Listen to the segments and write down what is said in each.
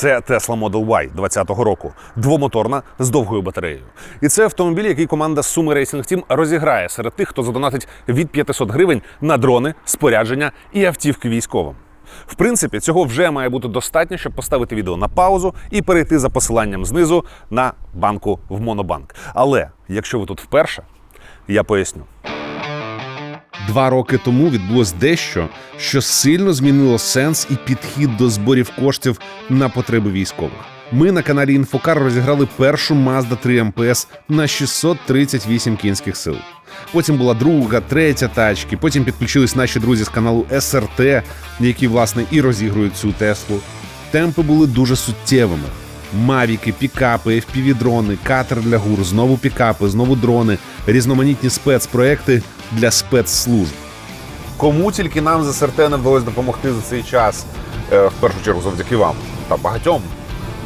Це Tesla Model Y 2020 року, двомоторна з довгою батареєю. І це автомобіль, який команда Суми Racing Team розіграє серед тих, хто задонатить від 500 гривень на дрони, спорядження і автівки військовим. В принципі, цього вже має бути достатньо, щоб поставити відео на паузу і перейти за посиланням знизу на банку в Монобанк. Але якщо ви тут вперше, я поясню. Два роки тому відбулось дещо, що сильно змінило сенс і підхід до зборів коштів на потреби військових. Ми на каналі Інфокар розіграли першу Mazda 3 МПС на 638 кінських сил. Потім була друга, третя тачки. Потім підключились наші друзі з каналу СРТ, які власне і розігрують цю Теслу. Темпи були дуже суттєвими. Мавіки, пікапи, FPV-дрони, катер для гур, знову пікапи, знову дрони, різноманітні спецпроекти для спецслужб. Кому тільки нам з СРТ не вдалося допомогти за цей час, е, в першу чергу завдяки вам та багатьом.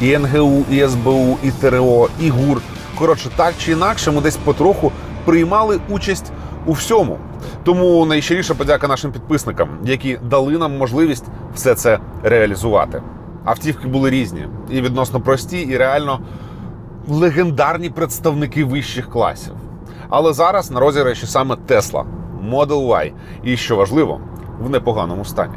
І НГУ, і СБУ, і ТРО, і ГУР. Коротше, так чи інакше, ми десь потроху приймали участь у всьому. Тому найщиріша подяка нашим підписникам, які дали нам можливість все це реалізувати. Автівки були різні і відносно прості, і реально легендарні представники вищих класів. Але зараз на розіграші саме Тесла Model Y. І що важливо, в непоганому стані.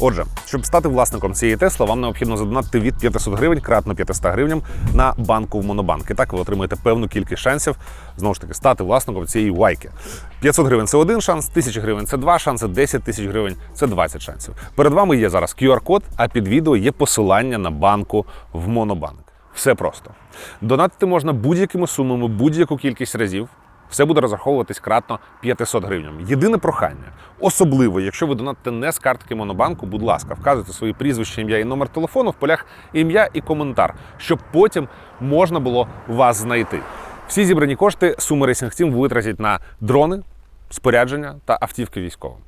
Отже, щоб стати власником цієї Тесла, вам необхідно задонатити від 500 гривень кратно 500 гривням на банку в Монобанк. І так ви отримаєте певну кількість шансів знову ж таки стати власником цієї вайки. 500 гривень це один шанс, 1000 гривень це два шанси, 10 тисяч гривень це 20 шансів. Перед вами є зараз QR-код, а під відео є посилання на банку в Монобанк. Все просто. Донатити можна будь-якими сумами, будь-яку кількість разів. Все буде розраховуватись кратно 500 гривень. Єдине прохання, особливо, якщо ви донатите не з картки Монобанку, будь ласка, вказуйте свої прізвище, ім'я і номер телефону в полях ім'я і коментар, щоб потім можна було вас знайти. Всі зібрані кошти Суми Racing Team витратять на дрони, спорядження та автівки військовим.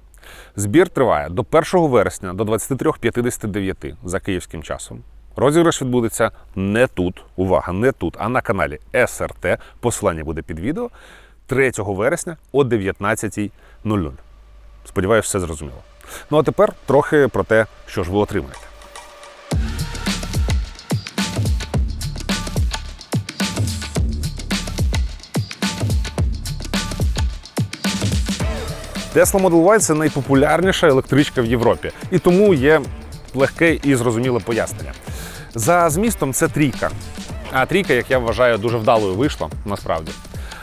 Збір триває до 1 вересня до 23.59 за київським часом. Розіграш відбудеться не тут, увага, не тут, а на каналі СРТ. Посилання буде під відео 3 вересня о 19.00. Сподіваюсь, все зрозуміло. Ну а тепер трохи про те, що ж ви отримаєте. Tesla Model Y – це найпопулярніша електричка в Європі, і тому є легке і зрозуміле пояснення. За змістом це трійка. А трійка, як я вважаю, дуже вдалою вийшла насправді.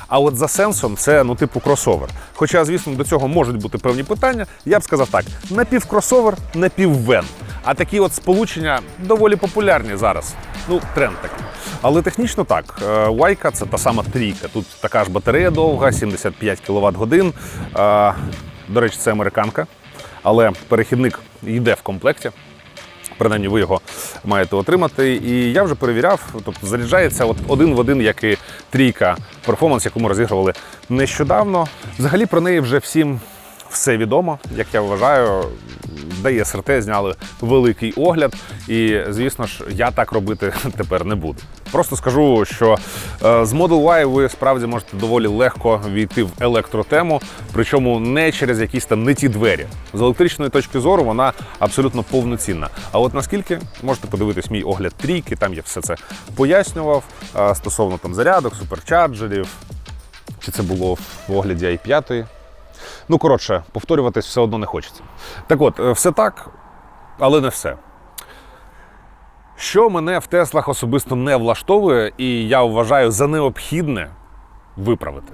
А от за сенсом це ну типу кросовер. Хоча, звісно, до цього можуть бути певні питання. Я б сказав так: напівкросовер, напіввен. А такі от сполучення доволі популярні зараз. Ну, тренд такий. Але технічно так. Е, Вайка це та сама трійка. Тут така ж батарея довга, 75 кВт годин. Е, До речі, це американка. Але перехідник йде в комплекті. Принаймні, ви його маєте отримати. І я вже перевіряв, тобто заряджається от один в один, як і трійка перформанс, яку ми розігрували нещодавно. Взагалі про неї вже всім все відомо, як я вважаю. Де СРТ зняли великий огляд, і звісно ж, я так робити тепер не буду. Просто скажу, що е, з Model Y ви справді можете доволі легко війти в електротему, причому не через якісь там не ті двері. З електричної точки зору вона абсолютно повноцінна. А от наскільки можете подивитись мій огляд трійки, там я все це пояснював е, стосовно там зарядок, суперчарджерів. Чи це було в огляді i5? Ну, коротше, повторюватись все одно не хочеться. Так от, е, все так, але не все. Що мене в Теслах особисто не влаштовує, і я вважаю за необхідне виправити.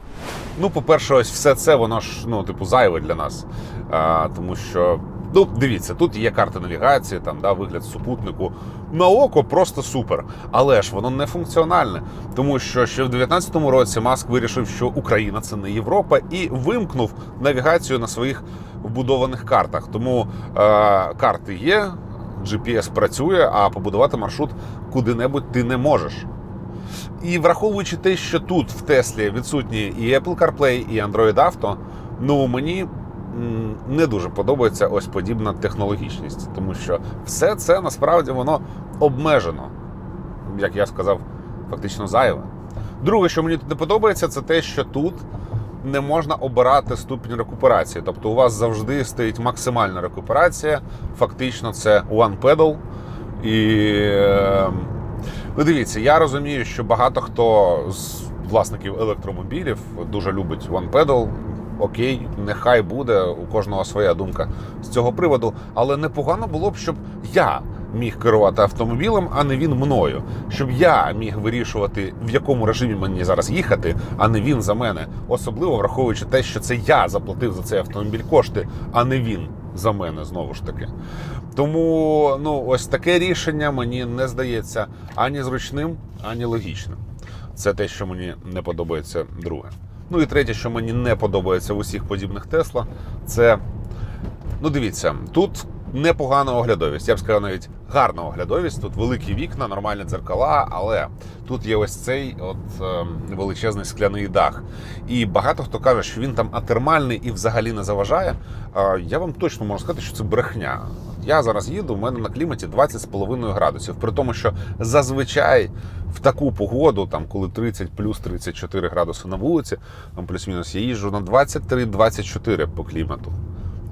Ну, по-перше, ось все це, воно ж, ну, типу, зайве для нас. А, тому що, ну, дивіться, тут є карта навігації, там, да, вигляд супутнику. На око просто супер. Але ж воно не функціональне. Тому що ще в 2019 році Маск вирішив, що Україна це не Європа, і вимкнув навігацію на своїх вбудованих картах. Тому е, карти є, GPS працює, а побудувати маршрут куди-небудь ти не можеш. І враховуючи те, що тут в Теслі відсутні і Apple CarPlay, і Android Auto, ну мені не дуже подобається ось подібна технологічність, тому що все це насправді воно обмежено, як я сказав, фактично зайве. Друге, що мені тут не подобається, це те, що тут не можна обирати ступінь рекуперації. Тобто у вас завжди стоїть максимальна рекуперація. Фактично, це one pedal. І ви дивіться, я розумію, що багато хто з власників електромобілів дуже любить one pedal. Окей, нехай буде у кожного своя думка з цього приводу, але непогано було б, щоб я міг керувати автомобілем, а не він мною. Щоб я міг вирішувати, в якому режимі мені зараз їхати, а не він за мене. Особливо враховуючи те, що це я заплатив за цей автомобіль кошти, а не він за мене знову ж таки. Тому ну, ось таке рішення мені не здається ані зручним, ані логічним. Це те, що мені не подобається друге. Ну і третє, що мені не подобається в усіх подібних Тесла, це Ну, дивіться, тут непогана оглядовість. Я б сказав, навіть гарна оглядовість. Тут великі вікна, нормальні дзеркала, але тут є ось цей от е, величезний скляний дах. І багато хто каже, що він там атермальний і взагалі не заважає. Е, я вам точно можу сказати, що це брехня. Я зараз їду, у мене на кліматі 20,5 градусів. При тому, що зазвичай в таку погоду, там коли 30 плюс 34 градуси на вулиці, там плюс-мінус, я їжджу на 23-24 по клімату.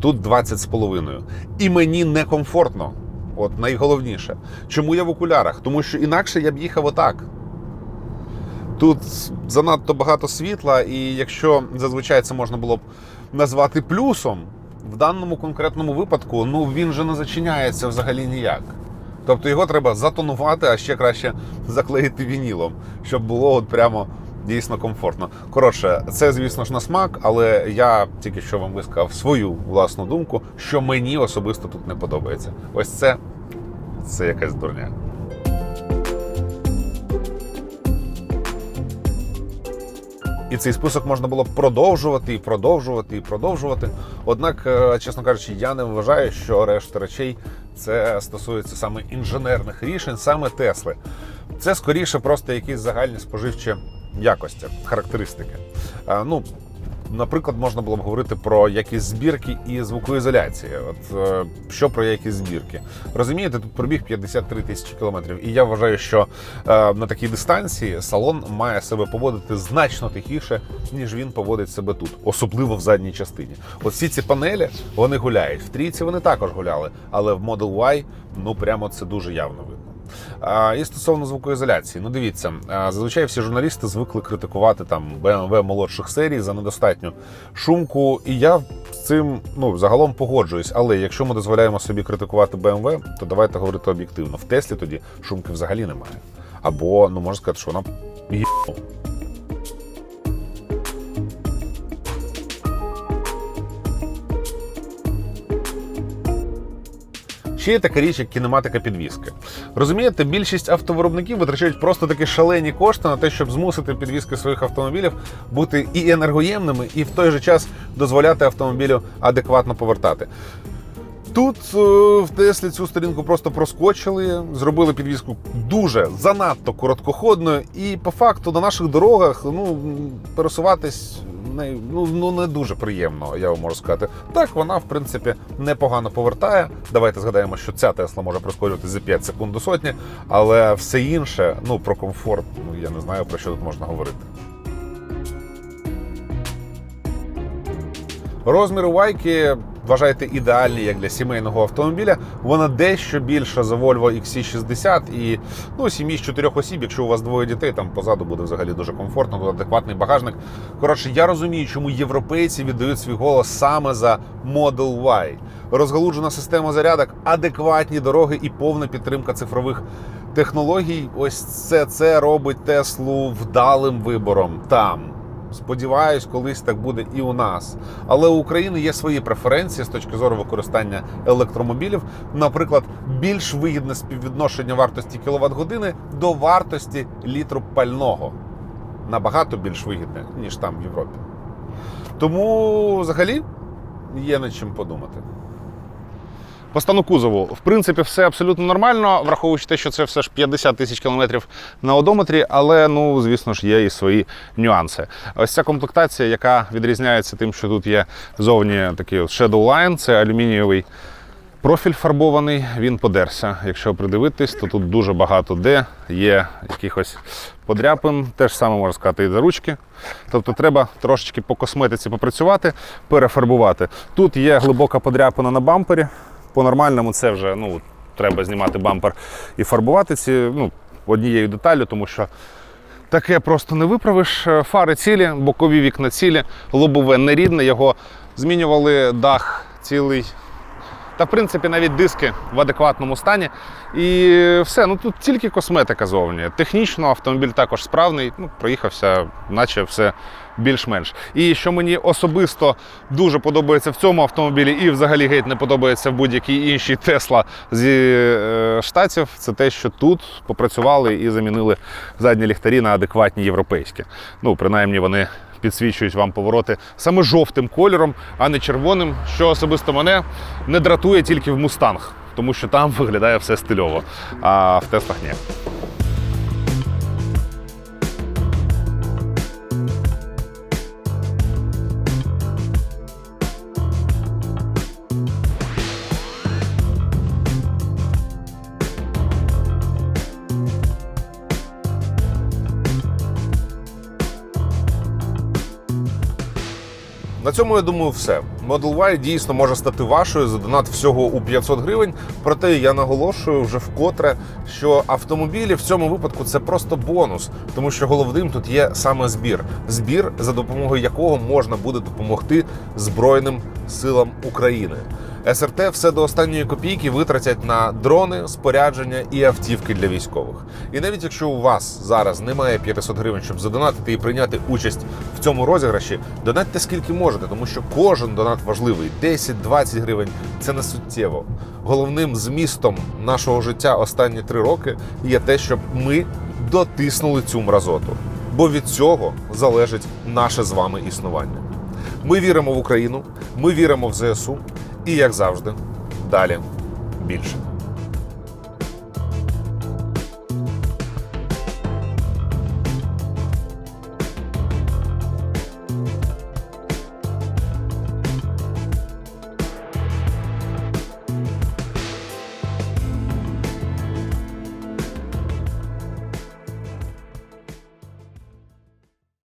Тут 20 з половиною. І мені некомфортно. От найголовніше. Чому я в окулярах? Тому що інакше я б їхав отак. Тут занадто багато світла, і якщо зазвичай це можна було б назвати плюсом, в даному конкретному випадку ну він же не зачиняється взагалі ніяк. Тобто його треба затонувати, а ще краще заклеїти вінілом, щоб було от прямо дійсно комфортно. Коротше, це, звісно ж, на смак, але я тільки що вам висказав свою власну думку, що мені особисто тут не подобається. Ось це, це якась дурня. І цей список можна було продовжувати і продовжувати і продовжувати. Однак, е, чесно кажучи, я не вважаю, що решта речей це стосується саме інженерних рішень, саме Тесли. Це скоріше просто якісь загальні споживчі якості, характеристики. Е, Ну, наприклад, можна було б говорити про якість збірки і звукоізоляції. От е, що про якість збірки? Розумієте, тут пробіг 53 тисячі кілометрів, і я вважаю, що е, на такій дистанції салон має себе поводити значно тихіше, ніж він поводить себе тут, особливо в задній частині. От всі ці панелі вони гуляють. В трійці вони також гуляли, але в Model Y ну прямо це дуже явно видно. І стосовно звукоізоляції, ну дивіться, зазвичай всі журналісти звикли критикувати там BMW молодших серій за недостатню шумку, і я з цим ну загалом погоджуюсь. Але якщо ми дозволяємо собі критикувати BMW, то давайте говорити об'єктивно. В Теслі тоді шумки взагалі немає. Або ну можна сказати, що вона. Ще є така річ, як кінематика підвіски. Розумієте, більшість автовиробників витрачають просто такі шалені кошти на те, щоб змусити підвіски своїх автомобілів бути і енергоємними, і в той же час дозволяти автомобілю адекватно повертати. Тут е, в Теслі цю сторінку просто проскочили, зробили підвіску дуже занадто короткоходною, і по факту на наших дорогах ну пересуватись не, ну, ну не дуже приємно, я вам можу сказати. Так, вона в принципі непогано повертає. Давайте згадаємо, що ця Тесла може прискорювати за 5 секунд до сотні, але все інше, ну про комфорт, ну я не знаю про що тут можна говорити. Розміри Вайки вважайте ідеальні як для сімейного автомобіля. Вона дещо більша за Volvo XC60 і ну, сім'ї з чотирьох осіб. Якщо у вас двоє дітей, там позаду буде взагалі дуже комфортно, тут адекватний багажник. Коротше, я розумію, чому європейці віддають свій голос саме за Model Y. Розгалуджена система зарядок, адекватні дороги і повна підтримка цифрових технологій. Ось це, це робить Теслу вдалим вибором там. Сподіваюсь, колись так буде і у нас. Але у України є свої преференції з точки зору використання електромобілів. Наприклад, більш вигідне співвідношення вартості кіловат години до вартості літру пального. Набагато більш вигідне, ніж там в Європі. Тому взагалі є над чим подумати. По стану кузову, в принципі, все абсолютно нормально, враховуючи те, що це все ж 50 тисяч кілометрів на одометрі, але ну, звісно ж, є і свої нюанси. Ось ця комплектація, яка відрізняється тим, що тут є зовні такий Shadow Line, це алюмінієвий Профіль фарбований, він подерся. Якщо придивитись, то тут дуже багато де є якихось подряпин. Те ж саме можна сказати і за ручки. Тобто треба трошечки по косметиці попрацювати, перефарбувати. Тут є глибока подряпина на бампері. По-нормальному це вже ну, треба знімати бампер і фарбувати ці ну, однією деталлю, тому що таке просто не виправиш. Е, Фари цілі, бокові вікна цілі, лобове нерідне, його змінювали дах цілий. Та, в принципі, навіть диски в адекватному стані. І все, ну тут тільки косметика зовні. Технічно автомобіль також справний, ну, проїхався, наче все більш-менш. І що мені особисто дуже подобається в цьому автомобілі, і взагалі геть не подобається в будь-якій іншій Тесла зі е, штатів, це те, що тут попрацювали і замінили задні ліхтарі на адекватні європейські. Ну, принаймні, вони підсвічують вам повороти саме жовтим кольором, а не червоним, що особисто мене не дратує тільки в мустанг, тому що там виглядає все стильово, а в Теслах ні. Цьому я думаю, все. Model Y дійсно може стати вашою за донат всього у 500 гривень. Проте я наголошую вже вкотре, що автомобілі в цьому випадку це просто бонус, тому що головним тут є саме збір. Збір, за допомогою якого можна буде допомогти Збройним силам України. СРТ все до останньої копійки витратять на дрони, спорядження і автівки для військових. І навіть якщо у вас зараз немає 500 гривень, щоб задонатити і прийняти участь в цьому розіграші, донатьте скільки можете, тому що кожен донат важливий 10-20 гривень це не суттєво. Головним змістом нашого життя останні три роки є те, щоб ми дотиснули цю мразоту. Бо від цього залежить наше з вами існування. Ми віримо в Україну, ми віримо в ЗСУ, і як завжди, далі більше.